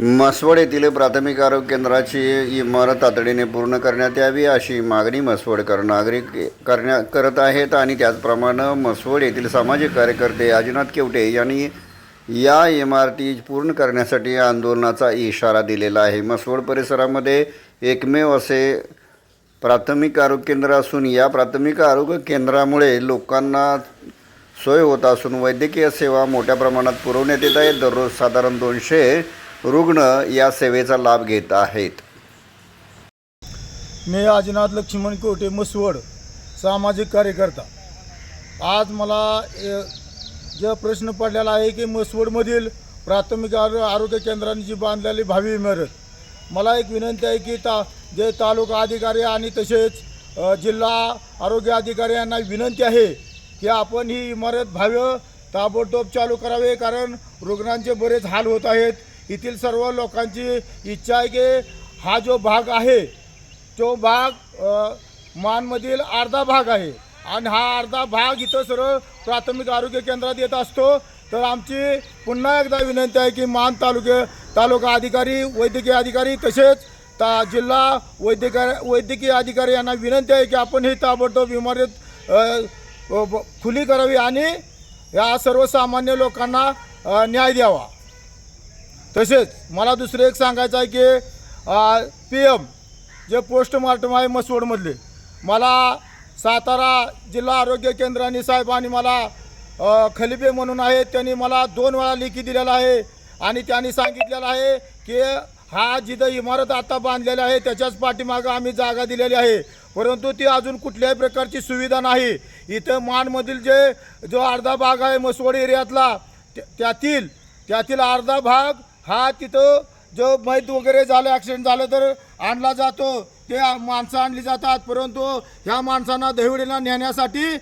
म्हसवड येथील प्राथमिक आरोग्य केंद्राची इमारत तातडीने पूर्ण करण्यात यावी अशी मागणी म्हसवडकर नागरिक करण्या करत आहेत आणि त्याचप्रमाणे म्हसवड येथील सामाजिक कार्यकर्ते अजिनाथ केवटे यांनी या इमारती पूर्ण करण्यासाठी आंदोलनाचा इशारा दिलेला आहे. म्हसवड परिसरामध्ये एकमेव असे प्राथमिक आरोग्य केंद्र असून या प्राथमिक आरोग्य केंद्रामुळे लोकांना सोय होत असून वैद्यकीय सेवा मोठ्या प्रमाणात पुरवण्यात येत आहेत. दररोज साधारण दोनशे रुग्ण या सेवेचा लाभ घेत आहेत. मी आजीनाथ लक्ष्मण कोटे मसवड सामाजिक कार्यकर्ता. आज मला जे प्रश्न पडलेला आहे की मसवडमधील प्राथमिक आरो आरोग्य केंद्रांनी जी बांधलेली भावी इमारत मला एक विनंती आहे की ता जे तालुका अधिकारी आणि तसेच जिल्हा आरोग्य अधिकारी यांना विनंती आहे की आपण ही इमारत भाव्य ताबडतोब चालू करावे कारण रुग्णांचे बरेच हाल होत आहेत. येथील सर्व लोकांची इच्छा आहे की हा जो भाग आहे तो भाग मानमधील अर्धा भाग आहे. आणि हा अर्धा भाग इथं सर्व प्राथमिक आरोग्य केंद्रात येत असतो. तर आमची पुन्हा एकदा विनंती आहे की मान तालुके तालुका अधिकारी वैद्यकीय अधिकारी तसेच ता जिल्हा वैद्यकीय वैद्यकीय अधिकारी यांना विनंती आहे की आपण ही ताबडतोब इमारत खुली करावी आणि या सर्वसामान्य लोकांना न्याय द्यावा. तसेच मला दुसरं एक सांगायचं आहे की पी एम जे पोस्टमार्टम आहे मसवडमधले मला सातारा जिल्हा आरोग्य केंद्राने साहेबांनी मला खलिबे खलिफे म्हणून आहे त्यांनी मला दोन वेळा लेखी दिलेला आहे आणि त्यांनी सांगितलेलं आहे की हा जिथं इमारत आता बांधलेली आहे त्याच्याच पाठीमागं आम्ही जागा दिलेली आहे. परंतु ती अजून कुठल्याही प्रकारची सुविधा नाही. इथं मानमधील जे जो अर्धा भाग आहे मसवड एरियातला त्यातील त्यातील अर्धा भाग हा तिथं जो मैत वगैरे झालं ॲक्सिडेंट झालं तर आणला जातो. ते माणसं आणली जातात. परंतु ह्या माणसांना दहिवडीला नेण्यासाठी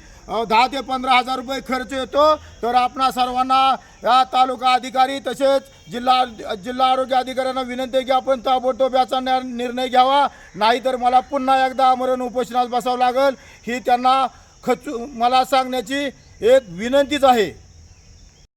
दहा ते पंधरा हजार रुपये खर्च येतो. तर आपणा सर्वांना या तालुका अधिकारी तसेच जिल्हा जिल्हा आरोग्य अधिकाऱ्यांना विनंती आहे की आपण ताबडतोब याचा निर्णय घ्यावा. नाहीतर मला पुन्हा एकदा आमरण उपोषणास बसावं लागेल. ही त्यांना खचू मला सांगण्याची एक विनंतीच आहे.